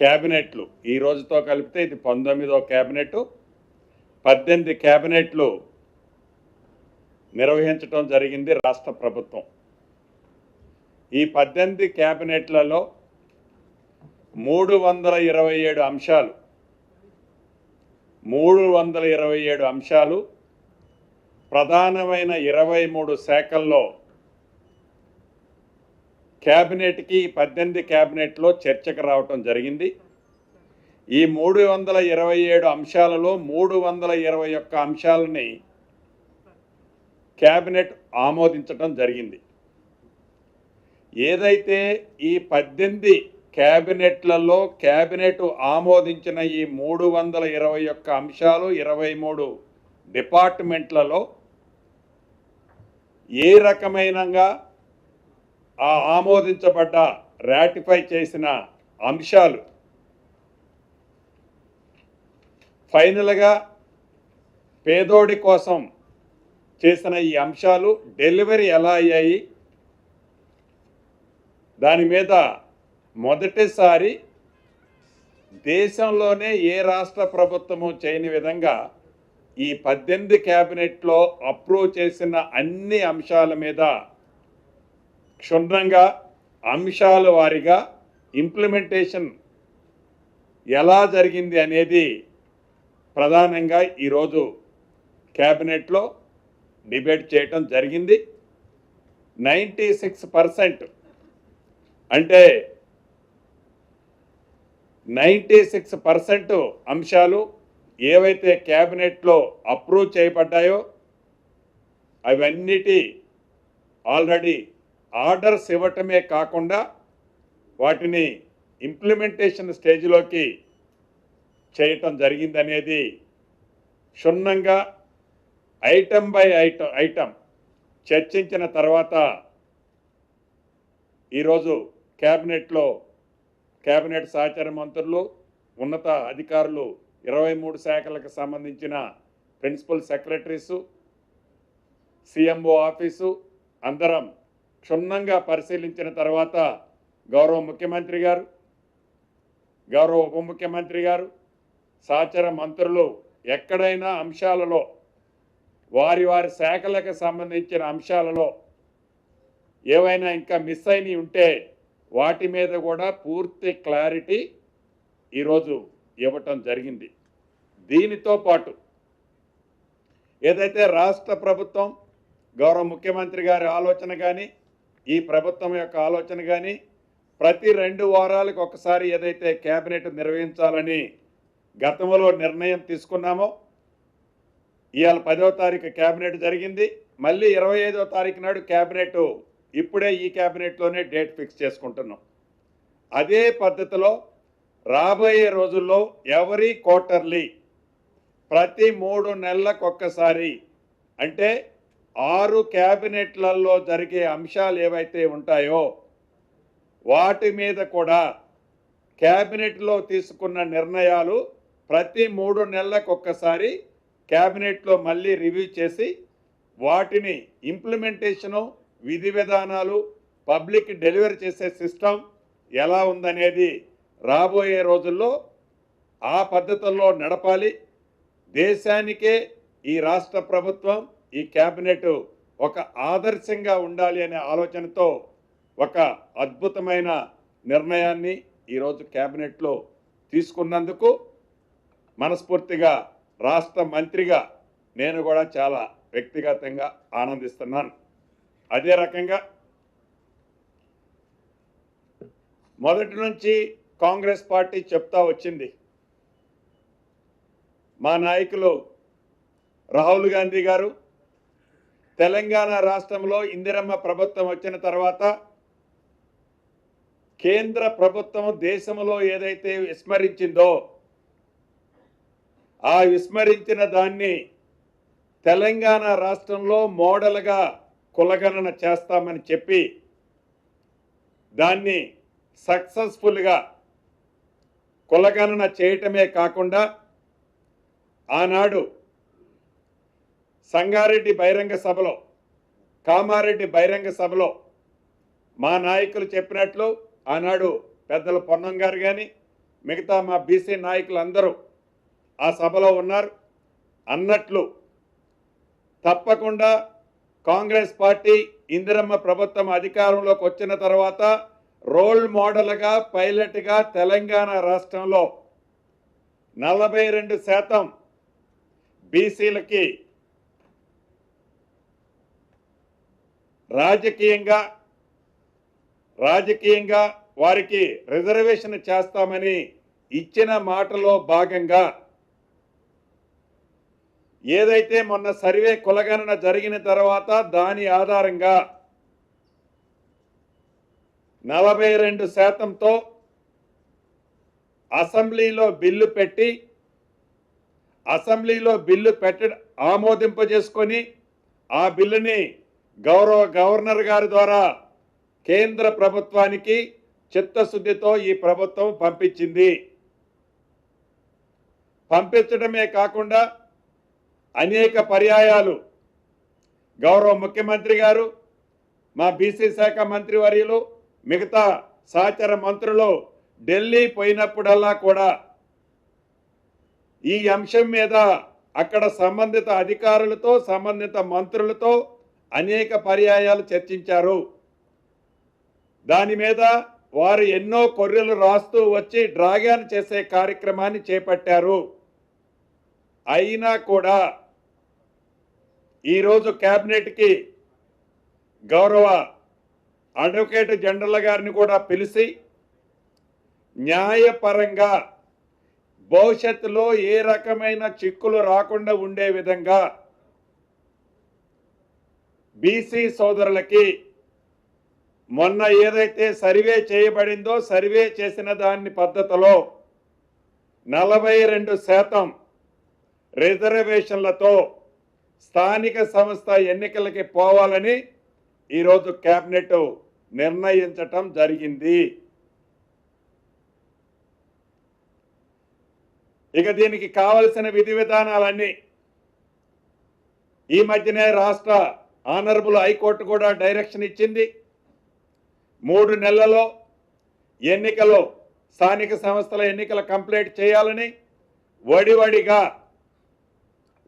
క్యాబినెట్లు. ఈ రోజుతో కలిపితే ఇది పంతొమ్మిదో క్యాబినెట్ పద్దెనిమిది క్యాబినెట్లు నిర్వహించడం జరిగింది రాష్ట్ర ప్రభుత్వం. ఈ పద్దెనిమిది క్యాబినెట్లలో మూడు వందల ఇరవై ఏడు అంశాలు మూడు వందల ఇరవై ఏడు అంశాలు ప్రధానమైన ఇరవై మూడు శాఖల్లో క్యాబినెట్కి పద్దెనిమిది క్యాబినెట్లో చర్చకు రావటం జరిగింది. ఈ మూడు వందల ఇరవై ఏడు అంశాలలో మూడు వందల ఇరవై ఒక్క అంశాలని క్యాబినెట్ ఆమోదించటం జరిగింది. ఏదైతే ఈ పద్దెనిమిది క్యాబినెట్లలో క్యాబినెట్ ఆమోదించిన ఈ మూడు వందల ఇరవై ఒక్క అంశాలు ఇరవై మూడు డిపార్ట్మెంట్లలో ఏ రకమైనగా ఆ ఆమోదించబడ్డ రాటిఫై చేసిన అంశాలు. ఫైనల్గా పేదోడి కోసం చేసిన ఈ అంశాలు డెలివరీ ఎలా అయ్యాయి? దాని మీద మొదటిసారి దేశంలోనే ఏ రాష్ట్ర ప్రభుత్వము చేయని విధంగా ఈ పద్దెనిమిది క్యాబినెట్లో అప్రూవ్ చేసిన అన్ని అంశాల మీద క్షుణ్ణంగా అంశాల వారీగా ఇంప్లిమెంటేషన్ ఎలా జరిగింది అనేది ప్రధానంగా ఈరోజు క్యాబినెట్లో డిబేట్ చేయటం జరిగింది. నైంటీ సిక్స్ పర్సెంట్ అంటే నైంటీ సిక్స్ పర్సెంట్ అంశాలు ఏవైతే క్యాబినెట్లో అప్రూవ్ చేయబడ్డాయో అవన్నిటి ఆల్రెడీ ఆర్డర్స్ ఇవ్వటమే కాకుండా వాటిని ఇంప్లిమెంటేషన్ స్టేజ్లోకి చేయటం జరిగిందనేది క్షుణ్ణంగా ఐటమ్ బై ఐటమ్ ఐటమ్ చర్చించిన తర్వాత ఈరోజు క్యాబినెట్లో క్యాబినెట్ సహచార మంత్రులు ఉన్నత అధికారులు ఇరవై మూడు శాఖలకు సంబంధించిన ప్రిన్సిపల్ సెక్రటరీసు సిఎంఓ ఆఫీసు అందరం క్షుణ్ణంగా పరిశీలించిన తర్వాత గౌరవ ముఖ్యమంత్రి గారు గౌరవ ఉప ముఖ్యమంత్రి గారు సహచర మంత్రులు ఎక్కడైనా అంశాలలో వారి వారి శాఖలకు సంబంధించిన అంశాలలో ఏవైనా ఇంకా మిస్ అయినవి ఉంటే వాటి మీద కూడా పూర్తి క్లారిటీ ఈరోజు ఇవ్వటం జరిగింది. దీనితో పాటు ఏదైతే రాష్ట్ర ప్రభుత్వం గౌరవ ముఖ్యమంత్రి గారి ఆలోచన కానీ ఈ ప్రభుత్వం యొక్క ఆలోచన కానీ ప్రతి రెండు వారాలకు ఒకసారి ఏదైతే కేబినెట్ నిర్వహించాలని గతంలో నిర్ణయం తీసుకున్నామో ఇవాళ పదవ తారీఖు కేబినెట్ జరిగింది. మళ్ళీ ఇరవై ఐదో తారీఖు నాడు కేబినెట్ ఇప్పుడే ఈ కేబినెట్లోనే డేట్ ఫిక్స్ చేసుకుంటున్నాం. అదే పద్ధతిలో రాబోయే రోజుల్లో ఎవరీ క్వార్టర్లీ ప్రతి మూడు నెలలకు ఒక్కసారి అంటే ఆరు క్యాబినెట్లలో జరిగే అంశాలు ఏవైతే ఉంటాయో వాటి మీద కూడా క్యాబినెట్లో తీసుకున్న నిర్ణయాలు ప్రతి మూడు నెలలకు ఒక్కసారి క్యాబినెట్లో మళ్ళీ రివ్యూ చేసి వాటిని ఇంప్లిమెంటేషను విధి విధానాలు పబ్లిక్ డెలివరీ చేసే సిస్టమ్ ఎలా ఉందనేది రాబోయే రోజుల్లో ఆ పద్ధతుల్లో నడపాలి. దేశానికే ఈ రాష్ట్ర ప్రభుత్వం ఈ క్యాబినెట్ ఒక ఆదర్శంగా ఉండాలి అనే ఆలోచనతో ఒక అద్భుతమైన నిర్ణయాన్ని ఈరోజు క్యాబినెట్లో తీసుకున్నందుకు మనస్ఫూర్తిగా రాష్ట్ర మంత్రిగా నేను కూడా చాలా వ్యక్తిగతంగా ఆనందిస్తున్నాను. అదే రకంగా మొదటి నుంచి కాంగ్రెస్ పార్టీ చెప్తా వచ్చింది. మా నాయకులు రాహుల్ గాంధీ గారు తెలంగాణ రాష్ట్రంలో ఇందిరమ్మ ప్రభుత్వం వచ్చిన తర్వాత కేంద్ర ప్రభుత్వం దేశంలో ఏదైతే విస్మరించిందో ఆ విస్మరించిన దాన్ని తెలంగాణ రాష్ట్రంలో మోడల్గా కులగణన చేస్తామని చెప్పి దాన్ని సక్సెస్ఫుల్గా కులగణన చేయటమే కాకుండా ఆనాడు సంగారెడ్డి బహిరంగ సభలో కామారెడ్డి బహిరంగ సభలో మా నాయకులు చెప్పినట్లు ఆనాడు పెద్దల పొన్నం గారు కానీ మిగతా మా బీసీ నాయకులందరూ ఆ సభలో ఉన్నారు. అన్నట్లు తప్పకుండా కాంగ్రెస్ పార్టీ ఇందిరమ్మ ప్రభుత్వం అధికారంలోకి వచ్చిన తర్వాత రోల్ మోడల్గా పైలట్గా తెలంగాణ రాష్ట్రంలో నలభై రెండు శాతం బీసీలకి రాజకీయంగా రాజకీయంగా వారికి రిజర్వేషన్ చేస్తామని ఇచ్చిన మాటలో భాగంగా ఏదైతే మొన్న సర్వే కులగణన జరిగిన తర్వాత దాని ఆధారంగా నలభై రెండు శాతంతో అసెంబ్లీలో బిల్లు పెట్టి అసెంబ్లీలో బిల్లు పెట్ట ఆమోదింపజేసుకొని ఆ బిల్లుని గౌరవ గవర్నర్ గారి ద్వారా కేంద్ర ప్రభుత్వానికి చిత్తశుద్ధితో ఈ ప్రభుత్వం పంపించింది. పంపించడమే కాకుండా అనేక పర్యాయాలు గౌరవ ముఖ్యమంత్రి గారు మా బీసీ శాఖ మంత్రివర్యులు మిగతా సహచర మంత్రులు ఢిల్లీ పోయినప్పుడల్లా కూడా ఈ అంశం మీద అక్కడ సంబంధిత అధికారులతో సంబంధిత మంత్రులతో అనేక పర్యాయాలు చర్చించారు. దాని మీద వారు ఎన్నో కొర్రెలు రాస్తూ వచ్చి డ్రాగాన్ చేసే కార్యక్రమాన్ని చేపట్టారు. అయినా కూడా ఈరోజు క్యాబినెట్కి గౌరవ అడ్వకేట్ జనరల్ గారిని కూడా పిలిచి న్యాయపరంగా భవిష్యత్తులో ఏ రకమైన చిక్కులు రాకుండా ఉండే విధంగా బీసీ సోదరులకి మొన్న ఏదైతే సర్వే చేయబడిందో సర్వే చేసిన దాని పద్ధతిలో నలభై రెండు శాతం రిజర్వేషన్లతో స్థానిక సంస్థ ఎన్నికలకి పోవాలని ఈరోజు కేబినెట్ నిర్ణయించటం జరిగింది. ఇక దీనికి కావలసిన విధి విధానాలన్నీ ఈ మధ్యనే రాష్ట్ర ఆనరబుల్ హైకోర్టు కూడా డైరెక్షన్ ఇచ్చింది. మూడు నెలలలో ఎన్నికలు స్థానిక సంస్థల ఎన్నికల కంప్లీట్ చేయాలని వడివడిగా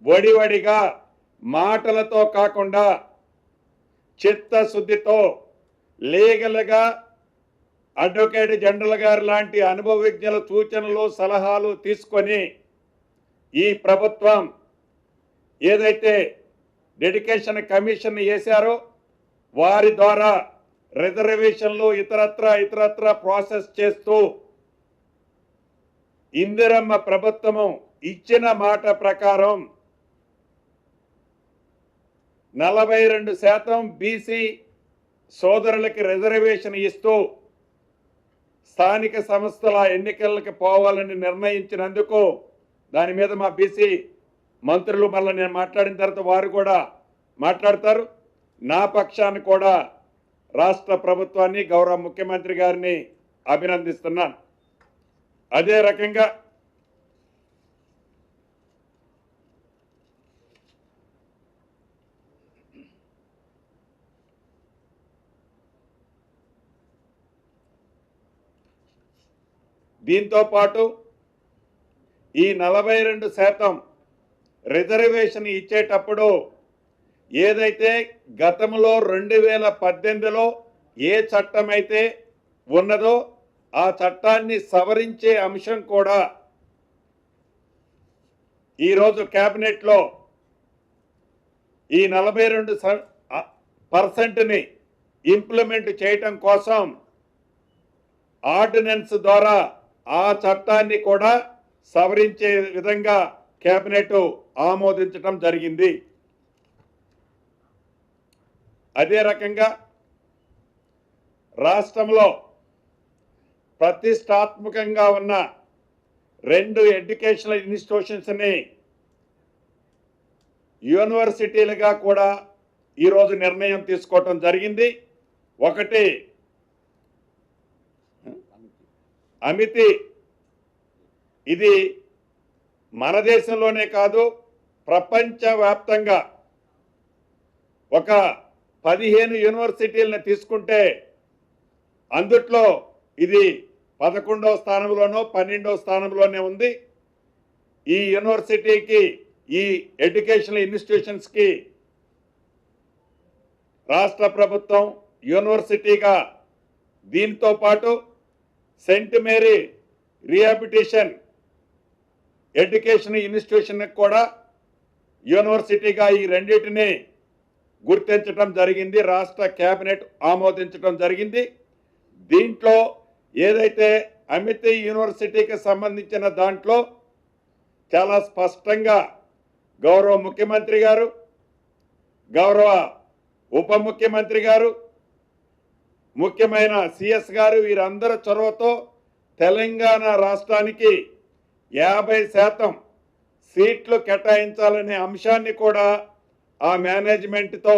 వడివడిగా మాటలతో కాకుండా చిత్తశుద్ధితో లీగల్గా అడ్వకేట్ జనరల్ గారు లాంటి అనుభవజ్ఞుల సూచనలు సలహాలు తీసుకొని ఈ ప్రభుత్వం ఏదైతే డెడికేషన్ కమిషన్ వేశారో వారి ద్వారా రిజర్వేషన్లు ఇతరత్ర ఇతరత్ర ప్రాసెస్ చేస్తూ ఇందిరమ్మ ప్రభుత్వము ఇచ్చిన మాట ప్రకారం నలభై రెండు శాతం బీసీ సోదరులకి రిజర్వేషన్ ఇస్తూ స్థానిక సంస్థల ఎన్నికలకు పోవాలని నిర్ణయించినందుకు దాని మీద మా బీసీ మంత్రులు మళ్ళీ నేను మాట్లాడిన తర్వాత వారు కూడా మాట్లాడతారు. నా పక్షాన్ని కూడా రాష్ట్ర ప్రభుత్వాన్ని గౌరవ ముఖ్యమంత్రి గారిని అభినందిస్తున్నాను. అదే రకంగా దీంతో పాటు ఈ నలభై రెండు శాతం రిజర్వేషన్ ఇచ్చేటప్పుడు ఏదైతే గతంలో రెండు వేల పద్దెనిమిదిలో ఏ చట్టం అయితే ఉన్నదో ఆ చట్టాన్ని సవరించే అంశం కూడా ఈరోజు క్యాబినెట్లో ఈ నలభై రెండు పర్సెంట్ని ఇంప్లిమెంట్ చేయటం కోసం ఆర్డినెన్స్ ద్వారా ఆ చట్టాన్ని కూడా సవరించే విధంగా కేబినెట్ ఆమోదించటం జరిగింది. అదే రకంగా రాష్ట్రంలో ప్రతిష్టాత్మకంగా ఉన్న రెండు ఎడ్యుకేషనల్ ఇన్స్టిట్యూషన్స్ని యూనివర్సిటీలుగా కూడా ఈరోజు నిర్ణయం తీసుకోవటం జరిగింది. ఒకటి అమితి ఇది మన దేశంలోనే కాదు ప్రపంచవ్యాప్తంగా ఒక పదిహేను యూనివర్సిటీలను తీసుకుంటే అందుట్లో ఇది పదకొండవ స్థానంలోనో పన్నెండవ స్థానంలోనే ఉంది. ఈ యూనివర్సిటీకి ఈ ఎడ్యుకేషనల్ ఇన్స్టిట్యూషన్స్కి రాష్ట్ర ప్రభుత్వం యూనివర్సిటీగా దీంతో పాటు సెంట్ మేరీ రిహాబిటేషన్ ఎడ్యుకేషన్ ఇన్స్టిట్యూషన్కి కూడా యూనివర్సిటీగా ఈ రెండింటిని గుర్తించడం జరిగింది రాష్ట్ర కేబినెట్ ఆమోదించడం జరిగింది. దీంట్లో ఏదైతే అమితి యూనివర్సిటీకి సంబంధించిన దాంట్లో చాలా స్పష్టంగా గౌరవ ముఖ్యమంత్రి గారు గౌరవ ఉప ముఖ్యమంత్రి గారు ముఖ్యమైన సిఎస్ గారు వీరందరి చొరవతో తెలంగాణ రాష్ట్రానికి యాభై శాతం సీట్లు కేటాయించాలనే అంశాన్ని కూడా ఆ మేనేజ్మెంట్తో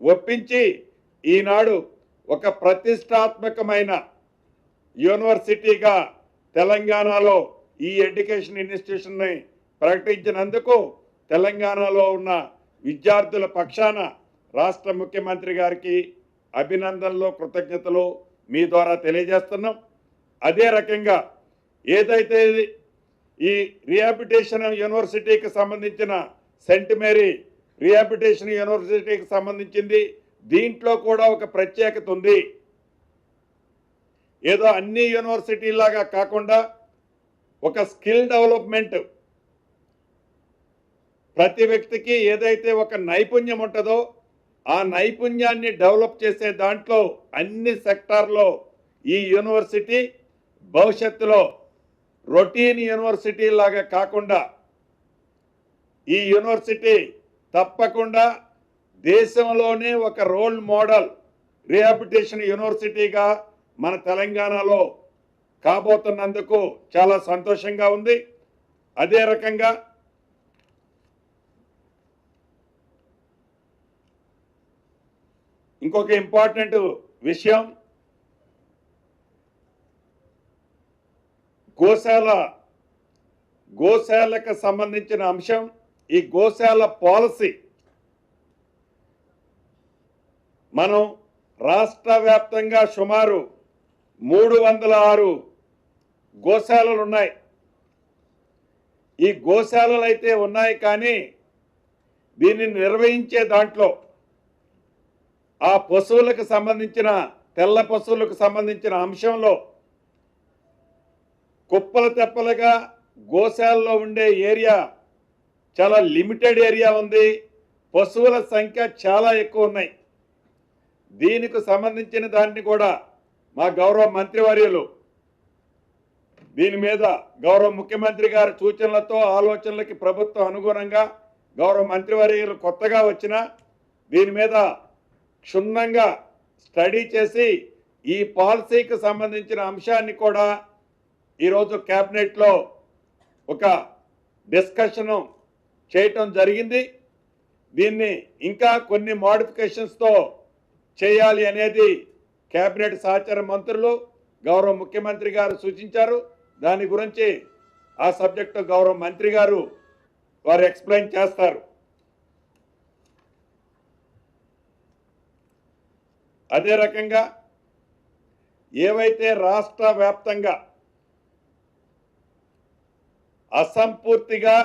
ఒప్పించి ఈనాడు ఒక ప్రతిష్టాత్మకమైన యూనివర్సిటీగా తెలంగాణలో ఈ ఎడ్యుకేషన్ ఇన్స్టిట్యూషన్ని ప్రకటించినందుకు తెలంగాణలో ఉన్న విద్యార్థుల పక్షాన రాష్ట్ర ముఖ్యమంత్రి గారికి అభినందనలు కృతజ్ఞతలు మీ ద్వారా తెలియజేస్తున్నాం. అదే రకంగా ఏదైతే ఇది ఈ రిహాబిటేషన్ యూనివర్సిటీకి సంబంధించిన సెంట్ మేరీ రిహాబిటేషన్ యూనివర్సిటీకి సంబంధించింది. దీంట్లో కూడా ఒక ప్రత్యేకత ఉంది. ఏదో అన్ని యూనివర్సిటీలాగా కాకుండా ఒక స్కిల్ డెవలప్మెంట్. ప్రతి వ్యక్తికి ఏదైతే ఒక నైపుణ్యం ఉంటుందో ఆ నైపుణ్యాన్ని డెవలప్ చేసే దాంట్లో అన్ని సెక్టార్లో ఈ యూనివర్సిటీ భవిష్యత్తులో రొటీన్ యూనివర్సిటీ లాగా కాకుండా ఈ యూనివర్సిటీ తప్పకుండా దేశంలోనే ఒక రోల్ మోడల్ రిహాబిటేషన్ యూనివర్సిటీగా మన తెలంగాణలో కాబోతున్నందుకు చాలా సంతోషంగా ఉంది. అదే రకంగా ఇంకొక ఇంపార్టెంట్ విషయం గోశాల గోశాలకు సంబంధించిన అంశం ఈ గోశాల పాలసీ. మనం రాష్ట్ర వ్యాప్తంగా సుమారు మూడు వందల ఆరు గోశాలలు ఉన్నాయి. ఈ గోశాలలు అయితే ఉన్నాయి కానీ దీన్ని నిర్వహించే దాంట్లో ఆ పశువులకు సంబంధించిన తెల్ల పశువులకు సంబంధించిన అంశంలో కుప్పల తెప్పలుగా గోశాలలో ఉండే ఏరియా చాలా లిమిటెడ్ ఏరియా ఉంది. పశువుల సంఖ్య చాలా ఎక్కువ ఉన్నాయి. దీనికి సంబంధించిన దాన్ని కూడా మా గౌరవ మంత్రివర్యులు దీని మీద గౌరవ ముఖ్యమంత్రి గారి సూచనలతో ఆలోచనలకి ప్రభుత్వం అనుగుణంగా గౌరవ మంత్రివర్యులు కొత్తగా వచ్చిన దీని మీద క్షుణ్ణంగా స్టడీ చేసి ఈ పాలసీకి సంబంధించిన అంశాన్ని కూడా ఈరోజు క్యాబినెట్లో ఒక డిస్కషను చేయటం జరిగింది. దీన్ని ఇంకా కొన్ని మోడిఫికేషన్స్తో చేయాలి అనేది కేబినెట్ సహచార మంత్రులు గౌరవ ముఖ్యమంత్రి గారు సూచించారు. దాని గురించి ఆ సబ్జెక్టు గౌరవ మంత్రి గారు వారు ఎక్స్ప్లెయిన్ చేస్తారు. అదే రకంగా ఏవైతే రాష్ట్ర వ్యాప్తంగా అసంపూర్తిగా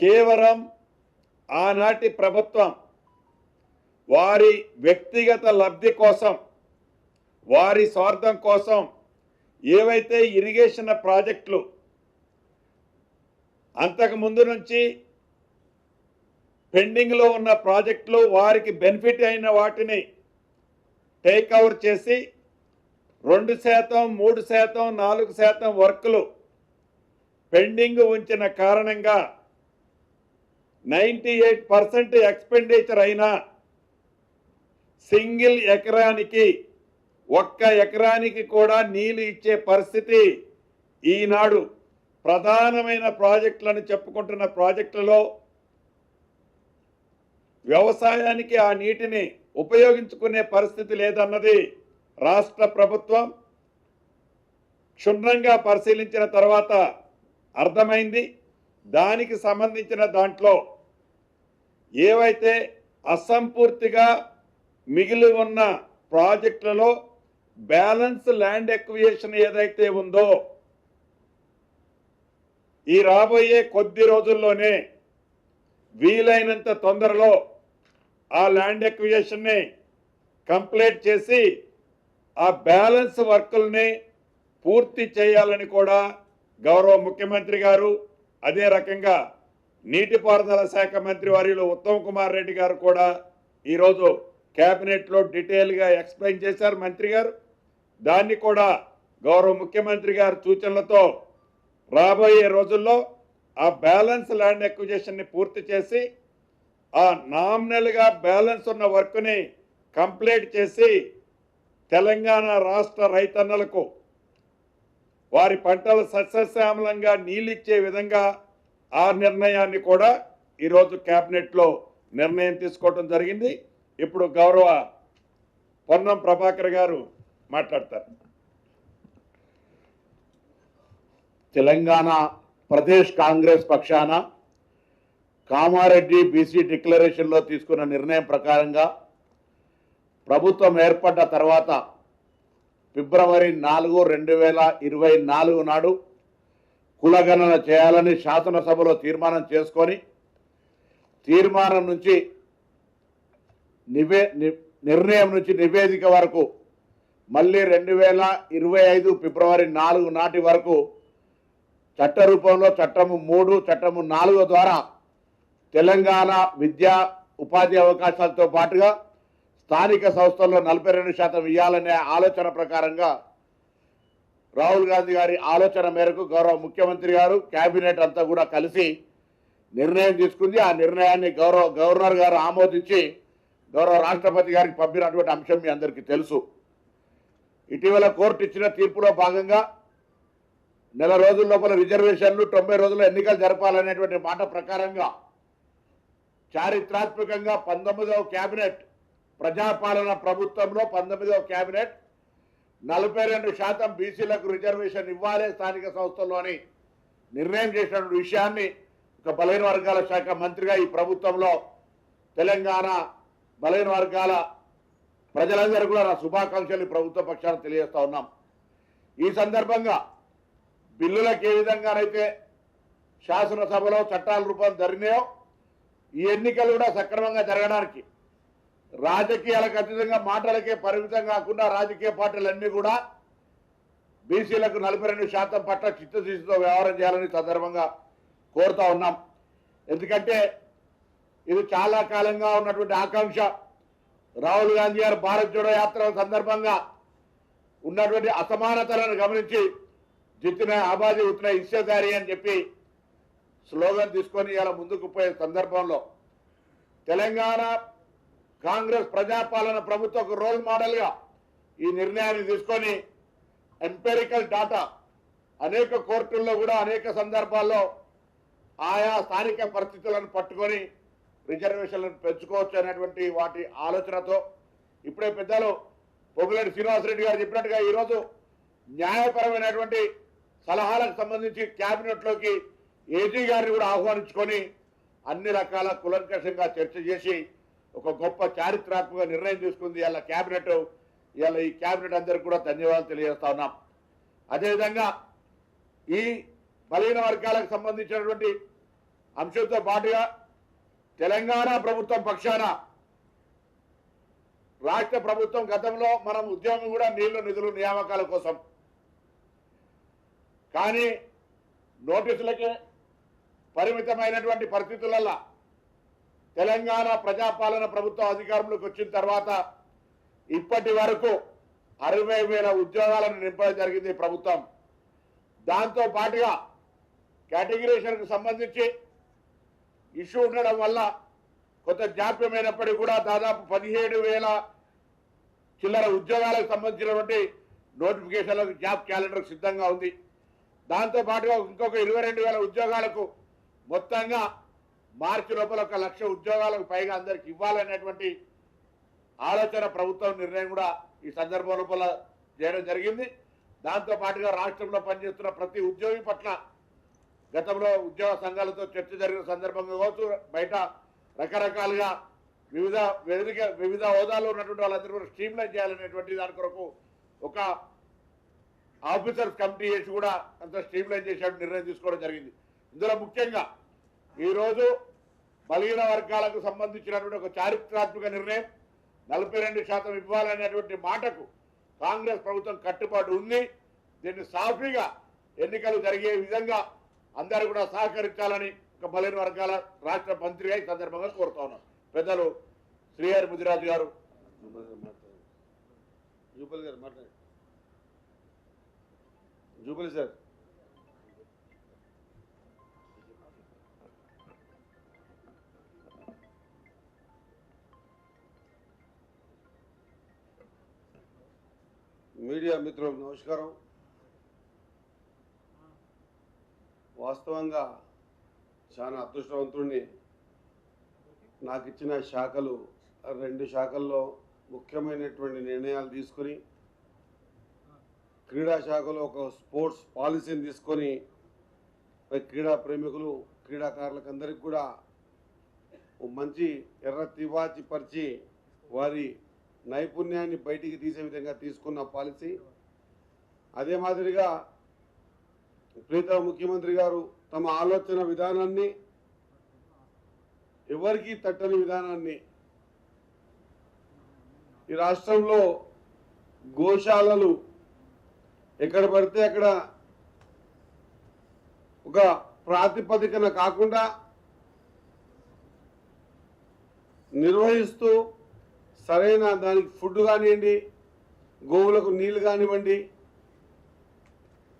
కేవలం ఆనాటి ప్రభుత్వం వారి వ్యక్తిగత లబ్ధి కోసం వారి స్వార్థం కోసం ఏవైతే ఇరిగేషన్ ప్రాజెక్టులు అంతకు ముందు నుంచి పెండింగ్లో ఉన్న ప్రాజెక్టులు వారికి బెనిఫిట్ అయిన వాటిని టేక్ ఓవర్ చేసి రెండు శాతం మూడు శాతం నాలుగు శాతం వర్కులు పెండింగ్ ఉంచిన కారణంగా నైంటీ ఎయిట్ పర్సెంట్ ఎక్స్పెండిచర్ అయినా సింగిల్ ఎకరానికి ఒక్క ఎకరానికి కూడా నీళ్ళు ఇచ్చే పరిస్థితి ఈనాడు ప్రధానమైన ప్రాజెక్టులను చెప్పుకుంటున్న ప్రాజెక్టులలో వ్యవసాయానికి ఆ నీటిని ఉపయోగించుకునే పరిస్థితి లేదన్నది రాష్ట్ర ప్రభుత్వం క్షుణ్ణంగా పరిశీలించిన తర్వాత అర్థమైంది? దానికి సంబంధించిన దాంట్లో ఏవైతే అసంపూర్తిగా మిగిలి ఉన్న ప్రాజెక్టులలో బ్యాలెన్స్ ల్యాండ్ ఎక్వియేషన్ ఏదైతే ఉందో ఈ రాబోయే కొద్ది రోజుల్లోనే వీలైనంత తొందరలో ఆ ల్యాండ్ ఎక్వియేషన్ని కంప్లీట్ చేసి ఆ బ్యాలెన్స్ వర్కుల్ని పూర్తి చేయాలని కూడా గౌరవ ముఖ్యమంత్రి గారు అదే రకంగా నీటిపారుదల శాఖ మంత్రి వర్యులు ఉత్తమ్ కుమార్ రెడ్డి గారు కూడా ఈరోజు క్యాబినెట్లో డీటెయిల్గా ఎక్స్ప్లెయిన్ చేశారు మంత్రి గారు. దాన్ని కూడా గౌరవ ముఖ్యమంత్రి గారి సూచనలతో రాబోయే రోజుల్లో ఆ బ్యాలెన్స్ ల్యాండ్ ఎక్విజేషన్ని పూర్తి చేసి ఆ నామినల్గా బ్యాలెన్స్ ఉన్న వర్క్ని కంప్లీట్ చేసి తెలంగాణ రాష్ట్ర రైతన్నలకు వారి పంటలు సస్యశ్యామలంగా నీళ్ళిచ్చే విధంగా ఆ నిర్ణయాన్ని కూడా ఈరోజు కేబినెట్లో నిర్ణయం తీసుకోవడం జరిగింది. ఇప్పుడు గౌరవ పొన్నం ప్రభాకర్ గారు మాట్లాడతారు. తెలంగాణ ప్రదేశ్ కాంగ్రెస్ పక్షాన కామారెడ్డి బీసీ డిక్లరేషన్లో తీసుకున్న నిర్ణయం ప్రకారంగా ప్రభుత్వం ఏర్పడ్డ తర్వాత ఫిబ్రవరి నాలుగు రెండు వేల ఇరవై నాలుగు నాడు కులగణన చేయాలని శాసనసభలో తీర్మానం చేసుకొని తీర్మానం నుంచి నివే ని- నిర్ణయం నుంచి నివేదిక వరకు మళ్ళీ రెండు వేల ఇరవై ఐదు ఫిబ్రవరి నాలుగు నాటి వరకు చట్ట రూపంలో చట్టము మూడు చట్టము నాలుగు ద్వారా తెలంగాణ విద్యా ఉపాధి అవకాశాలతో పాటుగా స్థానిక సంస్థల్లో నలభై రెండు శాతం ఇవ్వాలనే ఆలోచన ప్రకారంగా రాహుల్ గాంధీ గారి ఆలోచన మేరకు గౌరవ ముఖ్యమంత్రి గారు కేబినెట్ అంతా కూడా కలిసి నిర్ణయం తీసుకుంది. ఆ నిర్ణయాన్ని గౌరవ గవర్నర్ గారు ఆమోదించి గౌరవ రాష్ట్రపతి గారికి పంపినటువంటి అంశం మీ అందరికీ తెలుసు. ఇటీవల కోర్టు ఇచ్చిన తీర్పులో భాగంగా నెల రోజుల లోపల రిజర్వేషన్లు తొంభై రోజుల్లో ఎన్నికలు జరపాలనేటువంటి మాట ప్రకారంగా చారిత్రాత్మకంగా పంతొమ్మిదవ కేబినెట్ ప్రజాపాలన ప్రభుత్వంలో పంతొమ్మిదవ కేబినెట్ నలభై రెండు శాతం బీసీలకు రిజర్వేషన్ ఇవ్వాలి స్థానిక సంస్థల్లోని నిర్ణయం చేసినటువంటి విషయాన్ని ఒక బలహీన వర్గాల శాఖ మంత్రిగా ఈ ప్రభుత్వంలో తెలంగాణ బలహీన వర్గాల ప్రజలందరూ కూడా నా శుభాకాంక్షలు ప్రభుత్వ పక్షాన తెలియజేస్తా ఉన్నాం. ఈ సందర్భంగా బిల్లులకు ఏ విధంగానైతే శాసనసభలో చట్టాల రూపం జరిగినాయో ఈ ఎన్నికలు కూడా సక్రమంగా జరగడానికి రాజకీయాలకు అతీతంగా మాటలకే పరిమితం కాకుండా రాజకీయ పార్టీలన్నీ కూడా బీసీలకు నలభై రెండు శాతం పట్ల చిత్తశుద్ధితో వ్యవహారం చేయాలని సందర్భంగా కోరుతా ఉన్నాం. ఎందుకంటే ఇది చాలా కాలంగా ఉన్నటువంటి ఆకాంక్ష. రాహుల్ గాంధీ గారు భారత్ జోడో యాత్ర సందర్భంగా ఉన్నటువంటి అసమానతలను గమనించి జిత్తున ఆబాది ఉత్తున ఇచ్చేదారి అని చెప్పి స్లోగన్ తీసుకొని ఇలా ముందుకు పోయే సందర్భంలో తెలంగాణ కాంగ్రెస్ ప్రజాపాలన ప్రభుత్వకు రోల్ మోడల్గా ఈ నిర్ణయాన్ని తీసుకొని ఎంపెరికల్ డాటా అనేక కోర్టుల్లో కూడా అనేక సందర్భాల్లో ఆయా స్థానిక పరిస్థితులను పట్టుకొని రిజర్వేషన్లను పెంచుకోవచ్చు అనేటువంటి వాటి ఆలోచనతో ఇప్పుడే పెద్దలు పొగులేటి శ్రీనివాసరెడ్డి గారు చెప్పినట్టుగా ఈరోజు న్యాయపరమైనటువంటి సలహాలకు సంబంధించి క్యాబినెట్లోకి ఏజీ గారిని కూడా ఆహ్వానించుకొని అన్ని రకాల కులంకషంగా చర్చ చేసి ఒక గొప్ప చారిత్రాత్మక నిర్ణయం తీసుకుంది. ఇలా క్యాబినెట్ ఇలా ఈ క్యాబినెట్ అందరికి కూడా ధన్యవాదాలు తెలియజేస్తా ఉన్నాం. అదేవిధంగా ఈ బలహీన వర్గాలకు సంబంధించినటువంటి అంశంతో పాటుగా తెలంగాణ ప్రభుత్వం పక్షాన రాష్ట్ర ప్రభుత్వం గతంలో మనం ఉద్యోగం కూడా నీళ్ళు నిధులు నియామకాల కోసం. కానీ నోటీసులకే పరిమితమైనటువంటి పరిస్థితులలో తెలంగాణ ప్రజాపాలన ప్రభుత్వం అధికారంలోకి వచ్చిన తర్వాత ఇప్పటి వరకు అరవై వేల ఉద్యోగాలను నింపడం జరిగింది ప్రభుత్వం. దాంతో పాటుగా కేటగిరేషన్కు సంబంధించి ఇష్యూ ఉండడం వల్ల కొంత జాప్యమైనప్పటికీ కూడా దాదాపు పదిహేడు వేల చిల్లర ఉద్యోగాలకు సంబంధించినటువంటి నోటిఫికేషన్లకు జాబ్ క్యాలెండర్ సిద్ధంగా ఉంది. దాంతో పాటుగా ఇంకొక ఇరవై రెండు వేల ఉద్యోగాలకు మొత్తంగా మార్చి లోపల ఒక లక్ష ఉద్యోగాలకు పైగా అందరికి ఇవ్వాలనేటువంటి ఆలోచన ప్రభుత్వం నిర్ణయం కూడా ఈ సందర్భం లోపల చేయడం జరిగింది. దాంతో పాటుగా రాష్ట్రంలో పనిచేస్తున్న ప్రతి ఉద్యోగి పట్ల గతంలో ఉద్యోగ సంఘాలతో చర్చ జరిగిన సందర్భంగా కావచ్చు బయట రకరకాలుగా వివిధ వేదిక వివిధ హోదాలో ఉన్నటువంటి వాళ్ళందరూ కూడా స్ట్రీమ్లైన్ చేయాలనేటువంటి దాని కొరకు ఒక ఆఫీసర్స్ కమిటీ చేసి కూడా అంత స్ట్రీమ్లైన్ చేసేట్టు నిర్ణయం తీసుకోవడం జరిగింది. ఇందులో ముఖ్యంగా ఈరోజు బలహీన వర్గాలకు సంబంధించినటువంటి ఒక చారిత్రాత్మక నిర్ణయం. నలభై రెండు శాతం ఇవ్వాలనేటువంటి మాటకు కాంగ్రెస్ ప్రభుత్వం కట్టుబాటు ఉంది. దీన్ని సాఫీగా ఎన్నికలు జరిగే విధంగా అందరూ కూడా సహకరించాలని ఒక బలహీన వర్గాల రాష్ట్ర మంత్రిగా ఈ సందర్భంగా కోరుతా ఉన్నాం. పెద్దలు శ్రీహరి ముదిరాజు గారు. జూపల్ గారు మాట్లాడండి. జూపల్ సార్. మీడియా మిత్రులకు నమస్కారం. వాస్తవంగా చాలా అదృష్టవంతుడిని నాకు ఇచ్చిన శాఖలు రెండు శాఖల్లో ముఖ్యమైనటువంటి నిర్ణయాలు తీసుకొని క్రీడా శాఖలో ఒక స్పోర్ట్స్ పాలసీని తీసుకొని క్రీడా ప్రేమికులు క్రీడాకారులకు అందరికీ కూడా మంచి ఎర్ర తివాచి పరిచి వారి నైపుణ్యాన్ని బయటికి తీసే విధంగా తీసుకున్న పాలసీ. అదే మాదిరిగా ప్రీత ముఖ్యమంత్రి గారు తమ ఆలోచన విధానాన్ని ఎవరికీ తట్టని విధానాన్ని ఈ రాష్ట్రంలో గోశాలలు ఎక్కడ పడితే అక్కడ ఒక ప్రాతిపదికన కాకుండా నిర్వహిస్తూ సరైన దానికి ఫుడ్ కానివ్వండి గోవులకు నీళ్ళు కానివ్వండి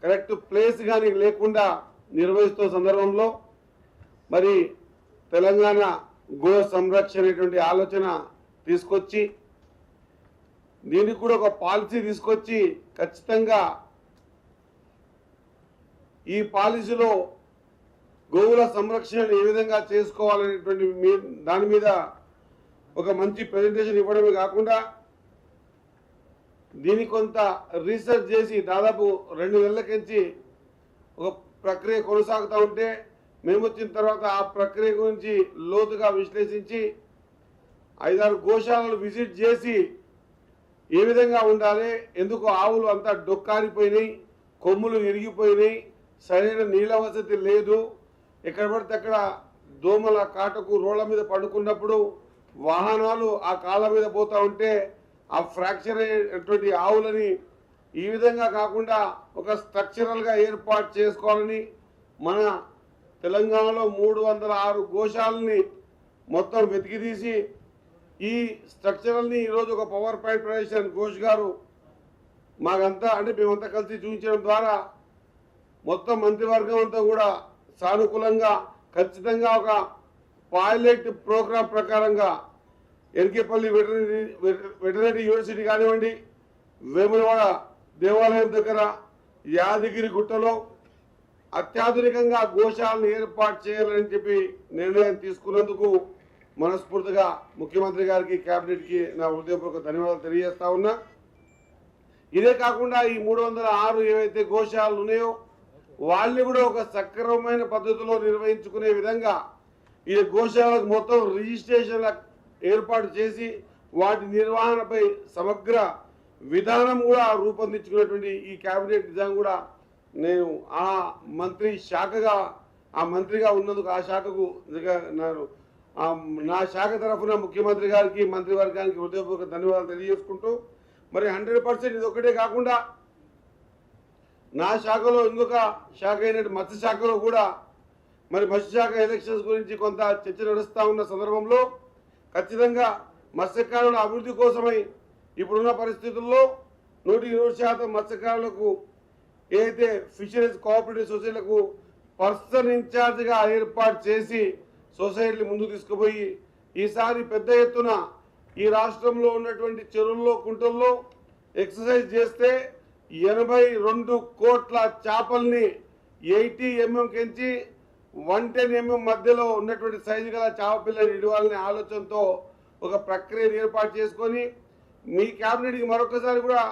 కరెక్ట్ ప్లేస్ కానీ లేకుండా నిర్వహిస్తున్న సందర్భంలో మరి తెలంగాణ గో సంరక్షణ అనేటువంటి ఆలోచన తీసుకొచ్చి దీనికి కూడా ఒక పాలసీ తీసుకొచ్చి ఖచ్చితంగా ఈ పాలసీలో గోవుల సంరక్షణ ఏ విధంగా చేసుకోవాలనేటువంటి మీ దాని మీద ఒక మంచి ప్రజెంటేషన్ ఇవ్వడమే కాకుండా దీని కొంత రీసెర్చ్ చేసి దాదాపు రెండు నెలలకించి ఒక ప్రక్రియ కొనసాగుతూ ఉంటే మేము వచ్చిన తర్వాత ఆ ప్రక్రియ గురించి లోతుగా విశ్లేషించి ఐదారు గోశాలను విజిట్ చేసి ఏ విధంగా ఉండాలి ఎందుకు ఆవులు అంతా డొక్కారిపోయినాయి కొమ్ములు ఇరిగిపోయినాయి సరైన నీళ్ళ వసతి లేదు ఎక్కడ పడితే అక్కడ దోమల కాటకు రోడ్ల మీద పడుకున్నప్పుడు వాహనాలు ఆ కాళ్ళ మీద పోతూ ఉంటే ఆ ఫ్రాక్చర్ అయ్యేటువంటి ఆవులని ఈ విధంగా కాకుండా ఒక స్ట్రక్చరల్గా ఏర్పాటు చేసుకోవాలని మన తెలంగాణలో మూడు వందల ఆరు గోశాలని మొత్తం వెతికి తీసి ఈ స్ట్రక్చరల్ని ఈరోజు ఒక పవర్ పాయింట్ ప్రదర్శన ఘోష్ గారు మాకంతా అంటే మేమంతా కలిసి చూపించడం ద్వారా మొత్తం మంత్రివర్గం అంతా కూడా సానుకూలంగా ఖచ్చితంగా ఒక పైలట్ ప్రోగ్రాం ప్రకారంగా ఎన్కేపల్లి వెటరీ వెటరీ యూనివర్సిటీ కానివ్వండి వేములవాడ దేవాలయం దగ్గర యాదగిరి గుట్టలో అత్యాధునికంగా గోశాలను ఏర్పాటు చేయాలని చెప్పి నిర్ణయం తీసుకున్నందుకు మనస్ఫూర్తిగా ముఖ్యమంత్రి గారికి కేబినెట్కి నా హృదయపూర్వక ధన్యవాదాలు తెలియజేస్తా ఉన్నా. ఇదే కాకుండా ఈ మూడు వందల ఆరు ఏవైతే గోశాలు ఉన్నాయో వాళ్ళని కూడా ఒక సక్రమమైన పద్ధతిలో నిర్వహించుకునే విధంగా ఈ గోశాలకు మొత్తం రిజిస్ట్రేషన్ల ఏర్పాటు చేసి వాటి నిర్వహణపై సమగ్ర విధానం కూడా రూపొందించుకున్నటువంటి ఈ కేబినెట్ నిజాం కూడా నేను ఆ మంత్రి శాఖగా ఆ మంత్రిగా ఉన్నందుకు ఆ శాఖకు నేను నా శాఖ తరఫున ముఖ్యమంత్రి గారికి మంత్రివర్గానికి హృదయపూర్వక ధన్యవాదాలు తెలియజేసుకుంటూ మరి హండ్రెడ్ పర్సెంట్ ఇది ఒకటే కాకుండా నా శాఖలో ఇంకొక శాఖ అయినట్టు మత్స్య శాఖలో కూడా మరి మత్స్యశాఖ ఎలక్షన్స్ గురించి కొంత చర్చ నడుస్తూ ఉన్న సందర్భంలో ఖచ్చితంగా మత్స్యకారుల అభివృద్ధి కోసమై ఇప్పుడున్న పరిస్థితుల్లో నూటికి నూరు శాతం మత్స్యకారులకు ఏదైతే ఫిషరీస్ కోఆపరేటివ్ సొసైటీలకు పర్సన్ ఇన్ఛార్జ్గా ఏర్పాటు చేసి సొసైటీని ముందుకు తీసుకుపోయి ఈసారి పెద్ద ఎత్తున ఈ రాష్ట్రంలో ఉన్నటువంటి చెరువుల్లో కుంటల్లో ఎక్సర్సైజ్ చేస్తే ఎనభై రెండు కోట్ల చేపల్ని ఎయిటీ ఎంఎం కెంచి వన్ టెన్ ఎంఎం మధ్యలో ఉన్నటువంటి సైజు గల చావపిల్లని ఇవ్వాలనే ఆలోచనతో ఒక ప్రక్రియను ఏర్పాటు చేసుకొని మీ క్యాబినెట్కి మరొకసారి కూడా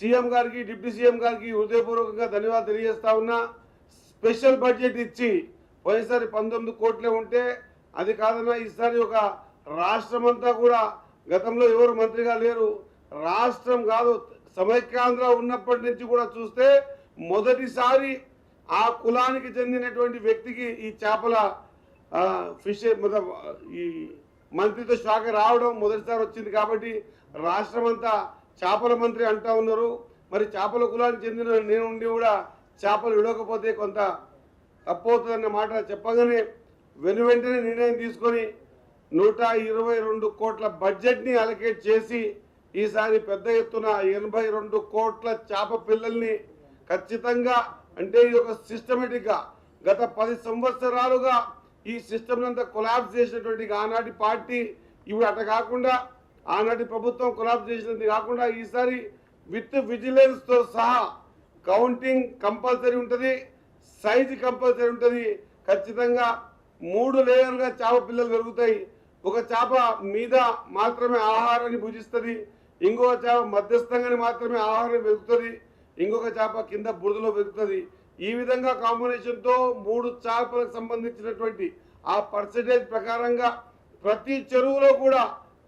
సీఎం గారికి డిప్యూటీ సీఎం గారికి హృదయపూర్వకంగా ధన్యవాదాలు తెలియజేస్తా ఉన్నా. స్పెషల్ బడ్జెట్ ఇచ్చి పోయినసారి పంతొమ్మిది కోట్లే ఉంటే అది కాదన్నా ఈసారి ఒక రాష్ట్రం అంతా కూడా గతంలో ఎవరు మంత్రిగా లేరు. రాష్ట్రం కాదు సమైక్యాంధ్ర ఉన్నప్పటి నుంచి కూడా చూస్తే మొదటిసారి ఆ కులానికి చెందినటువంటి వ్యక్తికి ఈ చేపల ఫిష్ ఈ మంత్రిత్వ శాఖ రావడం మొదటిసారి వచ్చింది కాబట్టి రాష్ట్రం అంతా చేపల మంత్రి అంటా ఉన్నారు. మరి చేపల కులానికి చెందిన నేను ఉండి కూడా చేపలు విడవకపోతే కొంత తప్పవుతుందన్న మాట చెప్పగానే వెను వెంటనే నిర్ణయం తీసుకొని నూట ఇరవై రెండు కోట్ల బడ్జెట్ని అలకేట్ చేసి ఈసారి పెద్ద ఎత్తున ఎనభై రెండు కోట్ల చేప పిల్లల్ని ఖచ్చితంగా అంటే ఇది ఒక సిస్టమేటిక్గా గత పది సంవత్సరాలుగా ఈ సిస్టమ్ అంతా కొలాబ్స్ చేసినటువంటి ఆనాటి పార్టీ ఇప్పుడు అట్ట కాకుండా ఆనాటి ప్రభుత్వం కొలాబ్స్ చేసినది కాకుండా ఈసారి విత్ విజిలెన్స్తో సహా కౌంటింగ్ కంపల్సరీ ఉంటుంది సైజ్ కంపల్సరీ ఉంటుంది. ఖచ్చితంగా మూడు లేయర్లుగా చేప పిల్లలు పెరుగుతాయి. ఒక చేప మీద మాత్రమే ఆహారాన్ని భుజిస్తుంది ఇంకొక చేప మధ్యస్థంగానే మాత్రమే ఆహారం పెరుగుతుంది. ఇంకొక చేప కింద బురదలో పెరుగుతుంది ఈ విధంగా కాంబినేషన్తో మూడు చేపలకు సంబంధించినటువంటి ఆ పర్సంటేజ్ ప్రకారంగా ప్రతి చెరువులో కూడా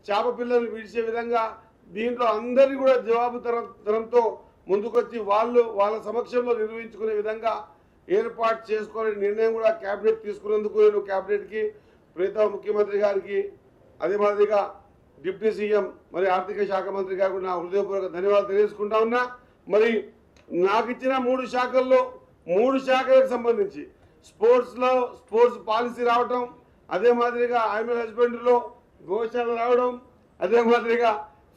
చేప పిల్లల్ని విడిచే విధంగా దీంట్లో అందరినీ కూడా జవాబుతరం తరంతో ముందుకొచ్చి వాళ్ళు వాళ్ళ సమక్షంలో నిర్వహించుకునే విధంగా ఏర్పాటు చేసుకునే నిర్ణయం కూడా కేబినెట్ తీసుకున్నందుకు నేను కేబినెట్కి ప్రీతం ముఖ్యమంత్రి గారికి అదే మాదిరిగా డిప్యూటీ సీఎం మరి ఆర్థిక శాఖ మంత్రి గారికి కూడా నా హృదయపూర్వక ధన్యవాదాలు తెలియజేసుకుంటా ఉన్నా. మరి నాకు ఇచ్చిన మూడు శాఖల్లో మూడు శాఖలకు సంబంధించి స్పోర్ట్స్లో స్పోర్ట్స్ పాలసీ రావటం అదే మాదిరిగా ఆమె హస్బెండరీలో గోశాల రావడం అదే మాదిరిగా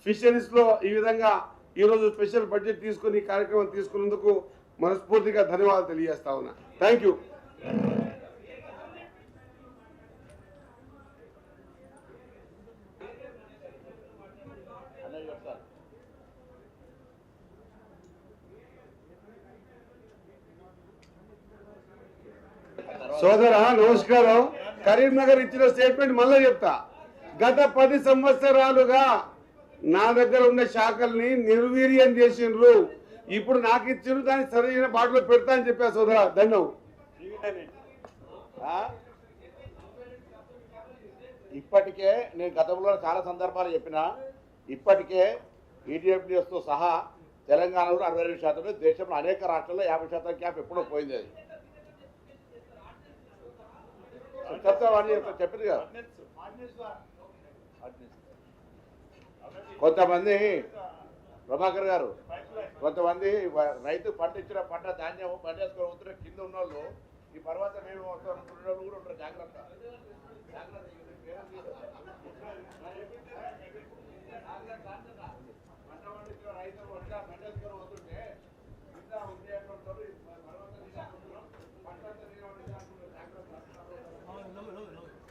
ఫిషరీస్లో ఈ విధంగా ఈరోజు స్పెషల్ బడ్జెట్ తీసుకుని కార్యక్రమం తీసుకున్నందుకు మనస్ఫూర్తిగా ధన్యవాదాలు తెలియజేస్తా ఉన్నా. థ్యాంక్ సోదరా నమస్కారం. కరీంనగర్ ఇచ్చిన స్టేట్మెంట్ మళ్ళీ చెప్తా. గత పది సంవత్సరాలుగా నా దగ్గర ఉన్న శాఖల్ని నిర్వీర్యం చేసిండ్రు. ఇప్పుడు నాకు ఇచ్చిండ్రు దాన్ని సరైన బాటలో పెడతా అని చెప్పా సోదర దండం. ఇప్పటికే నేను గతంలో చాలా సందర్భాలు చెప్పిన. ఇప్పటికే ఈటీఎఫ్డిఎస్తో సహా తెలంగాణలో అరవై రెండు శాతం దేశంలో అనేక రాష్ట్రాల్లో యాభై శాతం క్యాప్ ఎప్పుడో పోయింది అది. చెప్తామని చెప్పింది కదా. కొంతమంది ప్రభాకర్ గారు కొంతమంది రైతు పంట ఇచ్చిన పంట ధాన్యం పండేసుకొని పోతున్న కింద ఉన్న వాళ్ళు ఈ పర్వత మేము వస్తాం కూడా ఉంటారు. జాగ్రత్త. జాగ్రత్త.